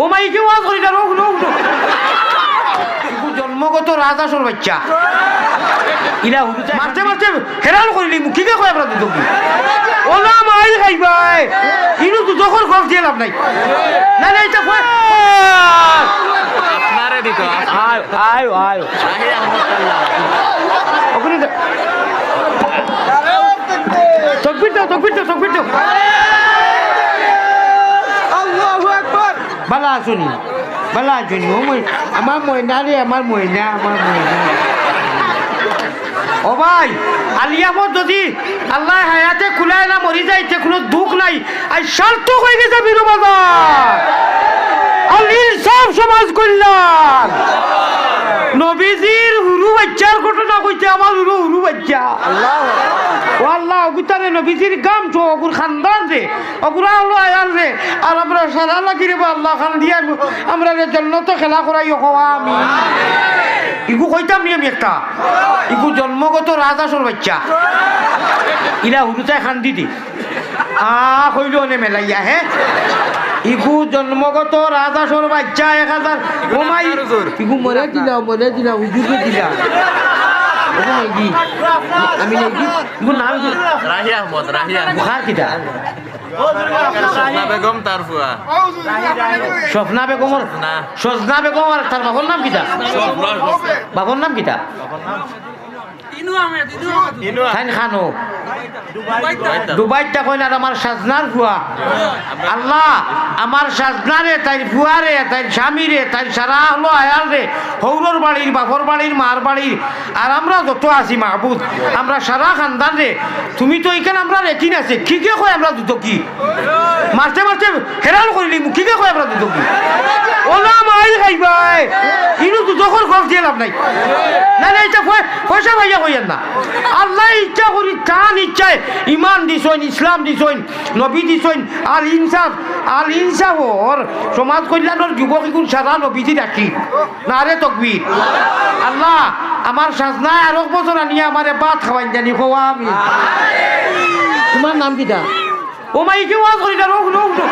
ও মাইকে ওয়াজ করি না রোগ রোগ জন্মগত রাজাসর বাচ্চা। ইলা হুরুতে মারতে মারতে হেরান করিলি মুখিকে কয় আমরা দুটো ওলা মাই খাইবাই ইনু দুজোখর খরচ দিয়ে লাভ নাই। না না এটা কয় আপনারে দিত আয় আয় আয়। ওখানে তকবির দাও তকবির দাও তকবির দাও। বালা আসুনি বালা আসুনি আমার ময়না রে আমার ময়না আমার ময়না ও ভাই আলিয়ামত যদি আল্লাহ হায়াতে খুলায় না মরি যাইতে কোনো দুঃখ নাই আই শান্ত হয়ে গেছে বিরু বাজার আলির সব সমাজ কল্যাণ নবীজির হুরু বাচ্চার ঘটনা কইতে আমার হুরু হুরু বাচ্চা অগুতারে নবীজির গাম তো অগুর খানদান রে অগুরা হলো আয়াল রে আর আমরা সারা লাগি রে আল্লাহ খান দিয়ে আমরা রে জন্নত খেলা করাই হওয়া আমি ইগু কইতাম নি আমি একটা? ইগু জন্মগত রাজাসর বাচ্চা। ইলা হুরুতায় খান দিদি আ কইল নে মেলাইয়া হে। ইগু জন্মগত রাজাসর বাচ্চা এক হাজার। ইগু মরে দিলা মরে দিলা হুজুরকে দিলা। রাহি আহমদ বুখার কিটা সপনা বেগম তার ফুয়া স্বপ্না বেগমর। সজনা বেগম আর তার বাবার নাম কিতা বাবার নাম ইনু খান। খানো দুবাইতা কইন আর আমার সাজনার ফুয়া। আল্লাহ আমার সাজনারে তাই ফুয়ারে তাই স্বামীরে তাই সারা হলো আয়াল রে হৌরর বাড়ির বাপর বাড়ির মার বাড়ির। আর আমরা যত আছি মাহবুদ আমরা সারা খানদান রে তুমি তো এখানে আমরা রেখিন আছে কি কে কয় আমরা দুটো কি মারতে মারতে হেরান করিলি কি কে কয় আমরা দুটো কি দুজোখর খরচ দিয়ে লাভ নাই। না না, এটা পয়- পয়সা ভাইয়া কইয়েন না। আল্লাহ ইচ্ছা করি কান ইচ্ছায় ইমান দিছইন ইসলাম দিছইন নবী দিছইন আল ইনসাফ আল ইনসাফ ওর সমাজ কল্যাণের যুবক ইগুন সারা নবীজি রাখি। না রে তকবীর। আল্লাহ, আমার সাজনায় আর বছর আনিয়ে আমারে ভাত খাওয়াইন জানি, খোয়া আমি। তোমার নাম কিটা ও মাই কি ওয়াজ করি না রোগ রোগ রোগ।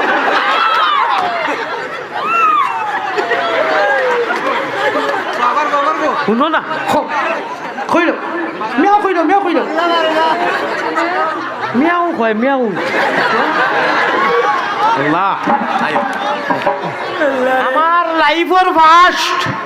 শুনো না। খুঁই লো মিয়াও খুঁই লো মিয়াও খুঁই লো মিয়াও কয় মিয়াও। আল্লাহ। আমার লাইফের ফার্স্ট